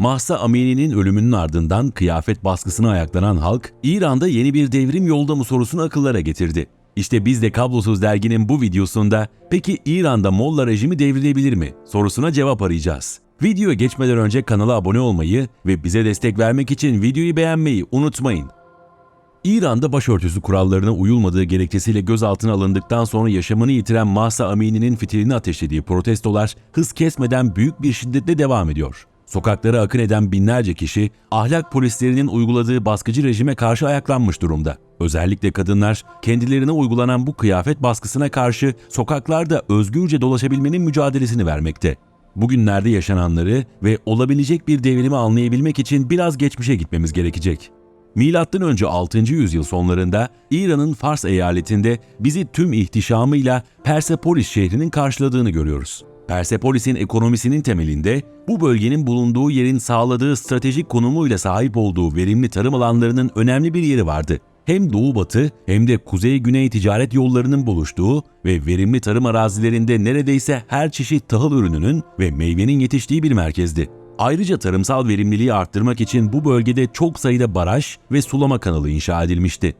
Mahsa Amini'nin ölümünün ardından kıyafet baskısına ayaklanan halk, İran'da yeni bir devrim yolda mı sorusunu akıllara getirdi. İşte biz de Kablosuz Dergi'nin bu videosunda peki İran'da Molla rejimi devrilebilir mi sorusuna cevap arayacağız. Videoya geçmeden önce kanala abone olmayı ve bize destek vermek için videoyu beğenmeyi unutmayın. İran'da başörtüsü kurallarına uyulmadığı gerekçesiyle gözaltına alındıktan sonra yaşamını yitiren Mahsa Amini'nin fitilini ateşlediği protestolar hız kesmeden büyük bir şiddetle devam ediyor. Sokaklara akın eden binlerce kişi ahlak polislerinin uyguladığı baskıcı rejime karşı ayaklanmış durumda. Özellikle kadınlar kendilerine uygulanan bu kıyafet baskısına karşı sokaklarda özgürce dolaşabilmenin mücadelesini vermekte. Bugünlerde yaşananları ve olabilecek bir devrimi anlayabilmek için biraz geçmişe gitmemiz gerekecek. Milattan önce 6. yüzyıl sonlarında İran'ın Fars eyaletinde bizi tüm ihtişamıyla Persepolis şehrinin karşıladığını görüyoruz. Persepolis'in ekonomisinin temelinde bu bölgenin bulunduğu yerin sağladığı stratejik konumuyla sahip olduğu verimli tarım alanlarının önemli bir yeri vardı. Hem doğu batı hem de kuzey güney ticaret yollarının buluştuğu ve verimli tarım arazilerinde neredeyse her çeşit tahıl ürününün ve meyvenin yetiştiği bir merkezdi. Ayrıca tarımsal verimliliği arttırmak için bu bölgede çok sayıda baraj ve sulama kanalı inşa edilmişti.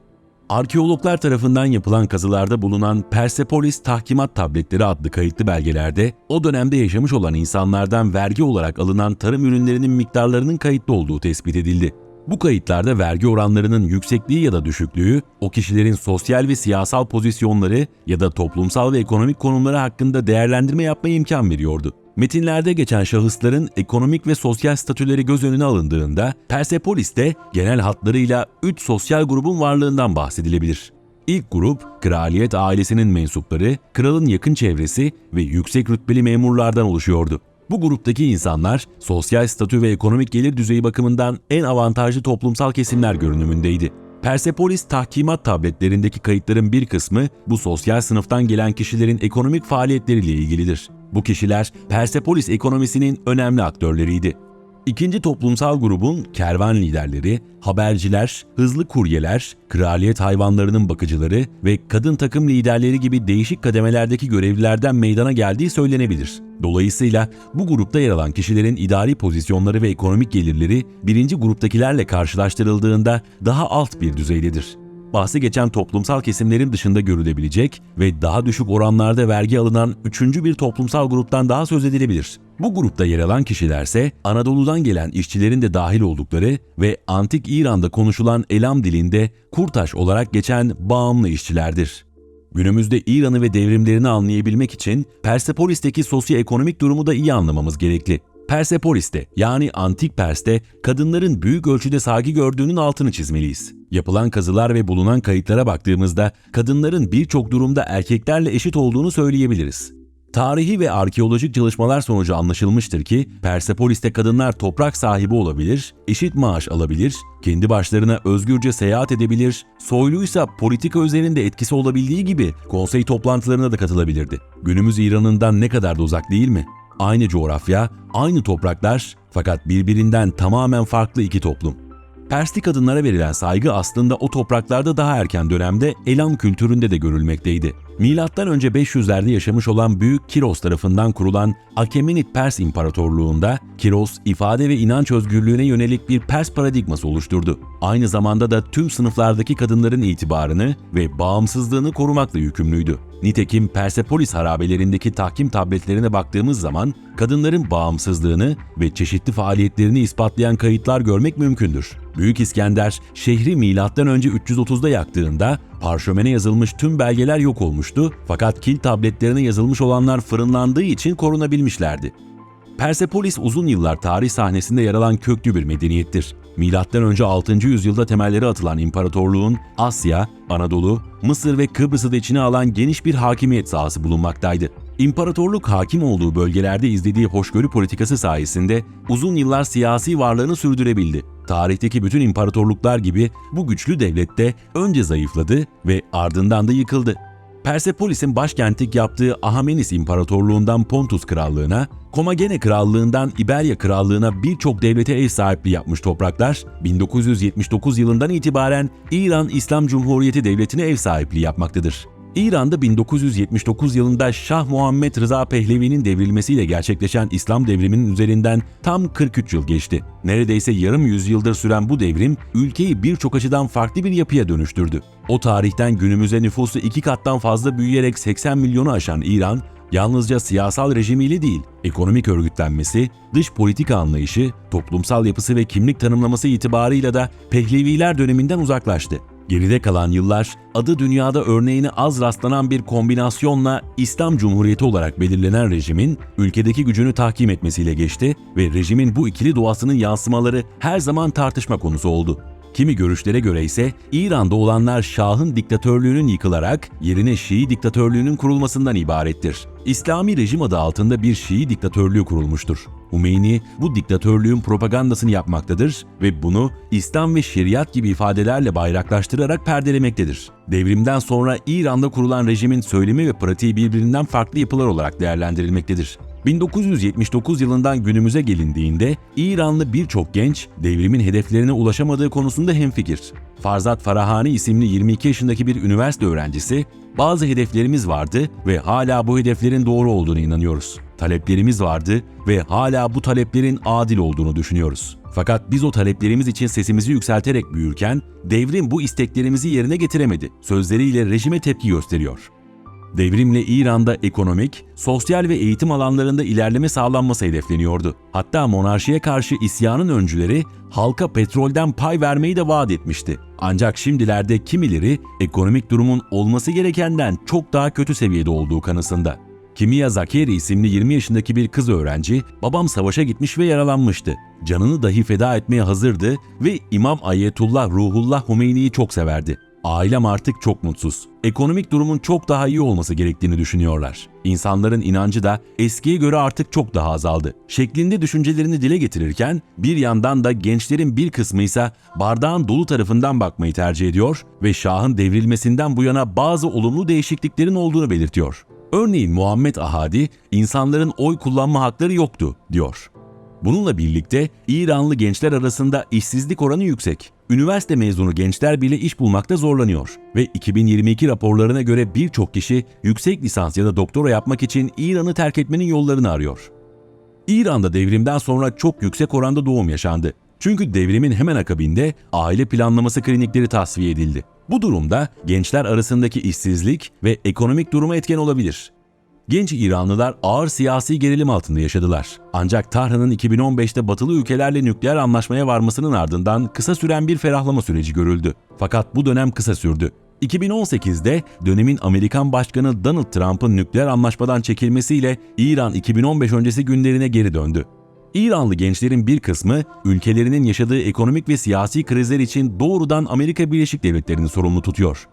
Arkeologlar tarafından yapılan kazılarda bulunan Persepolis Tahkimat Tabletleri adlı kayıtlı belgelerde o dönemde yaşamış olan insanlardan vergi olarak alınan tarım ürünlerinin miktarlarının kayıtlı olduğu tespit edildi. Bu kayıtlarda vergi oranlarının yüksekliği ya da düşüklüğü, o kişilerin sosyal ve siyasal pozisyonları ya da toplumsal ve ekonomik konumları hakkında değerlendirme yapmaya imkan veriyordu. Metinlerde geçen şahısların ekonomik ve sosyal statüleri göz önüne alındığında Persepolis'te genel hatlarıyla 3 sosyal grubun varlığından bahsedilebilir. İlk grup, kraliyet ailesinin mensupları, kralın yakın çevresi ve yüksek rütbeli memurlardan oluşuyordu. Bu gruptaki insanlar sosyal statü ve ekonomik gelir düzeyi bakımından en avantajlı toplumsal kesimler görünümündeydi. Persepolis tahkimat tabletlerindeki kayıtların bir kısmı bu sosyal sınıftan gelen kişilerin ekonomik faaliyetleriyle ilgilidir. Bu kişiler Persepolis ekonomisinin önemli aktörleriydi. İkinci toplumsal grubun kervan liderleri, haberciler, hızlı kuryeler, kraliyet hayvanlarının bakıcıları ve kadın takım liderleri gibi değişik kademelerdeki görevlilerden meydana geldiği söylenebilir. Dolayısıyla bu grupta yer alan kişilerin idari pozisyonları ve ekonomik gelirleri birinci gruptakilerle karşılaştırıldığında daha alt bir düzeydedir bahsi geçen toplumsal kesimlerin dışında görülebilecek ve daha düşük oranlarda vergi alınan üçüncü bir toplumsal gruptan daha söz edilebilir. Bu grupta yer alan kişilerse Anadolu'dan gelen işçilerin de dahil oldukları ve antik İran'da konuşulan Elam dilinde Kurtaş olarak geçen bağımlı işçilerdir. Günümüzde İran'ı ve devrimlerini anlayabilmek için Persepolis'teki sosyoekonomik durumu da iyi anlamamız gerekli. Persepolis'te yani Antik Pers'te kadınların büyük ölçüde saygı gördüğünün altını çizmeliyiz. Yapılan kazılar ve bulunan kayıtlara baktığımızda kadınların birçok durumda erkeklerle eşit olduğunu söyleyebiliriz. Tarihi ve arkeolojik çalışmalar sonucu anlaşılmıştır ki Persepolis'te kadınlar toprak sahibi olabilir, eşit maaş alabilir, kendi başlarına özgürce seyahat edebilir, soyluysa politika üzerinde etkisi olabildiği gibi konsey toplantılarına da katılabilirdi. Günümüz İran'ından ne kadar da uzak değil mi? Aynı coğrafya, aynı topraklar fakat birbirinden tamamen farklı iki toplum. Persli kadınlara verilen saygı aslında o topraklarda daha erken dönemde Elam kültüründe de görülmekteydi. Milattan önce 500'lerde yaşamış olan Büyük Kiros tarafından kurulan Akemenid Pers İmparatorluğu'nda Kiros ifade ve inanç özgürlüğüne yönelik bir Pers paradigması oluşturdu. Aynı zamanda da tüm sınıflardaki kadınların itibarını ve bağımsızlığını korumakla yükümlüydü. Nitekim Persepolis harabelerindeki tahkim tabletlerine baktığımız zaman kadınların bağımsızlığını ve çeşitli faaliyetlerini ispatlayan kayıtlar görmek mümkündür. Büyük İskender şehri önce 330'da yaktığında parşömene yazılmış tüm belgeler yok olmuştu fakat kil tabletlerine yazılmış olanlar fırınlandığı için korunabilmişlerdi. Persepolis uzun yıllar tarih sahnesinde yer alan köklü bir medeniyettir. Milattan önce 6. yüzyılda temelleri atılan imparatorluğun Asya, Anadolu, Mısır ve Kıbrıs'ı da içine alan geniş bir hakimiyet sahası bulunmaktaydı. İmparatorluk hakim olduğu bölgelerde izlediği hoşgörü politikası sayesinde uzun yıllar siyasi varlığını sürdürebildi. Tarihteki bütün imparatorluklar gibi bu güçlü devlet de önce zayıfladı ve ardından da yıkıldı. Persepolis'in başkentlik yaptığı Ahamenis İmparatorluğundan Pontus Krallığına, Komagene Krallığından İberya Krallığına birçok devlete ev sahipliği yapmış topraklar, 1979 yılından itibaren İran İslam Cumhuriyeti Devleti'ne ev sahipliği yapmaktadır. İran'da 1979 yılında Şah Muhammed Rıza Pehlevi'nin devrilmesiyle gerçekleşen İslam devriminin üzerinden tam 43 yıl geçti. Neredeyse yarım yüzyıldır süren bu devrim ülkeyi birçok açıdan farklı bir yapıya dönüştürdü. O tarihten günümüze nüfusu iki kattan fazla büyüyerek 80 milyonu aşan İran, yalnızca siyasal rejimiyle değil, ekonomik örgütlenmesi, dış politika anlayışı, toplumsal yapısı ve kimlik tanımlaması itibarıyla da Pehleviler döneminden uzaklaştı. Geride kalan yıllar adı dünyada örneğine az rastlanan bir kombinasyonla İslam Cumhuriyeti olarak belirlenen rejimin ülkedeki gücünü tahkim etmesiyle geçti ve rejimin bu ikili doğasının yansımaları her zaman tartışma konusu oldu. Kimi görüşlere göre ise İran'da olanlar Şah'ın diktatörlüğünün yıkılarak yerine Şii diktatörlüğünün kurulmasından ibarettir. İslami rejim adı altında bir Şii diktatörlüğü kurulmuştur. Humeyni bu diktatörlüğün propagandasını yapmaktadır ve bunu İslam ve şeriat gibi ifadelerle bayraklaştırarak perdelemektedir. Devrimden sonra İran'da kurulan rejimin söylemi ve pratiği birbirinden farklı yapılar olarak değerlendirilmektedir. 1979 yılından günümüze gelindiğinde İranlı birçok genç devrimin hedeflerine ulaşamadığı konusunda hemfikir. Farzat Farahani isimli 22 yaşındaki bir üniversite öğrencisi, bazı hedeflerimiz vardı ve hala bu hedeflerin doğru olduğunu inanıyoruz. Taleplerimiz vardı ve hala bu taleplerin adil olduğunu düşünüyoruz. Fakat biz o taleplerimiz için sesimizi yükselterek büyürken devrim bu isteklerimizi yerine getiremedi. Sözleriyle rejime tepki gösteriyor. Devrimle İran'da ekonomik, sosyal ve eğitim alanlarında ilerleme sağlanması hedefleniyordu. Hatta monarşiye karşı isyanın öncüleri halka petrolden pay vermeyi de vaat etmişti. Ancak şimdilerde kimileri ekonomik durumun olması gerekenden çok daha kötü seviyede olduğu kanısında. Kimiya Zakeri isimli 20 yaşındaki bir kız öğrenci, babam savaşa gitmiş ve yaralanmıştı. Canını dahi feda etmeye hazırdı ve İmam Ayetullah Ruhullah Humeyni'yi çok severdi. Ailem artık çok mutsuz. Ekonomik durumun çok daha iyi olması gerektiğini düşünüyorlar. İnsanların inancı da eskiye göre artık çok daha azaldı. Şeklinde düşüncelerini dile getirirken bir yandan da gençlerin bir kısmı ise bardağın dolu tarafından bakmayı tercih ediyor ve Şah'ın devrilmesinden bu yana bazı olumlu değişikliklerin olduğunu belirtiyor. Örneğin Muhammed Ahadi, insanların oy kullanma hakları yoktu, diyor. Bununla birlikte İranlı gençler arasında işsizlik oranı yüksek. Üniversite mezunu gençler bile iş bulmakta zorlanıyor ve 2022 raporlarına göre birçok kişi yüksek lisans ya da doktora yapmak için İran'ı terk etmenin yollarını arıyor. İran'da devrimden sonra çok yüksek oranda doğum yaşandı. Çünkü devrimin hemen akabinde aile planlaması klinikleri tasfiye edildi. Bu durumda gençler arasındaki işsizlik ve ekonomik duruma etken olabilir. Genç İranlılar ağır siyasi gerilim altında yaşadılar. Ancak Tahran'ın 2015'te batılı ülkelerle nükleer anlaşmaya varmasının ardından kısa süren bir ferahlama süreci görüldü. Fakat bu dönem kısa sürdü. 2018'de dönemin Amerikan Başkanı Donald Trump'ın nükleer anlaşmadan çekilmesiyle İran 2015 öncesi günlerine geri döndü. İranlı gençlerin bir kısmı ülkelerinin yaşadığı ekonomik ve siyasi krizler için doğrudan Amerika Birleşik Devletleri'ni sorumlu tutuyor.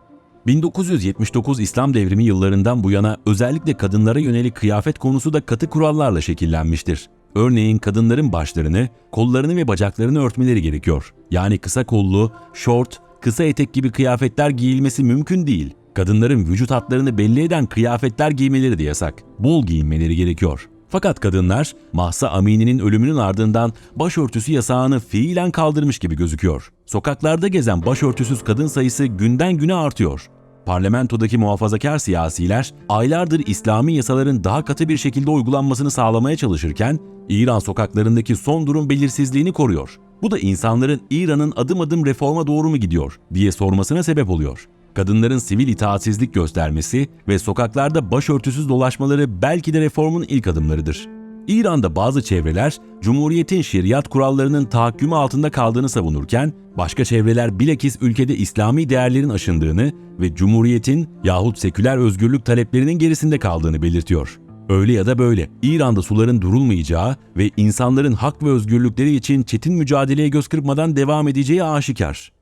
1979 İslam devrimi yıllarından bu yana özellikle kadınlara yönelik kıyafet konusu da katı kurallarla şekillenmiştir. Örneğin kadınların başlarını, kollarını ve bacaklarını örtmeleri gerekiyor. Yani kısa kollu, short, kısa etek gibi kıyafetler giyilmesi mümkün değil. Kadınların vücut hatlarını belli eden kıyafetler giymeleri de yasak. Bol giyinmeleri gerekiyor. Fakat kadınlar Mahsa Amini'nin ölümünün ardından başörtüsü yasağını fiilen kaldırmış gibi gözüküyor. Sokaklarda gezen başörtüsüz kadın sayısı günden güne artıyor. Parlamentodaki muhafazakar siyasiler aylardır İslami yasaların daha katı bir şekilde uygulanmasını sağlamaya çalışırken İran sokaklarındaki son durum belirsizliğini koruyor. Bu da insanların İran'ın adım adım reforma doğru mu gidiyor diye sormasına sebep oluyor. Kadınların sivil itaatsizlik göstermesi ve sokaklarda başörtüsüz dolaşmaları belki de reformun ilk adımlarıdır. İran'da bazı çevreler Cumhuriyet'in şeriat kurallarının tahakkümü altında kaldığını savunurken, başka çevreler bilakis ülkede İslami değerlerin aşındığını ve Cumhuriyet'in yahut seküler özgürlük taleplerinin gerisinde kaldığını belirtiyor. Öyle ya da böyle İran'da suların durulmayacağı ve insanların hak ve özgürlükleri için çetin mücadeleye göz kırpmadan devam edeceği aşikar.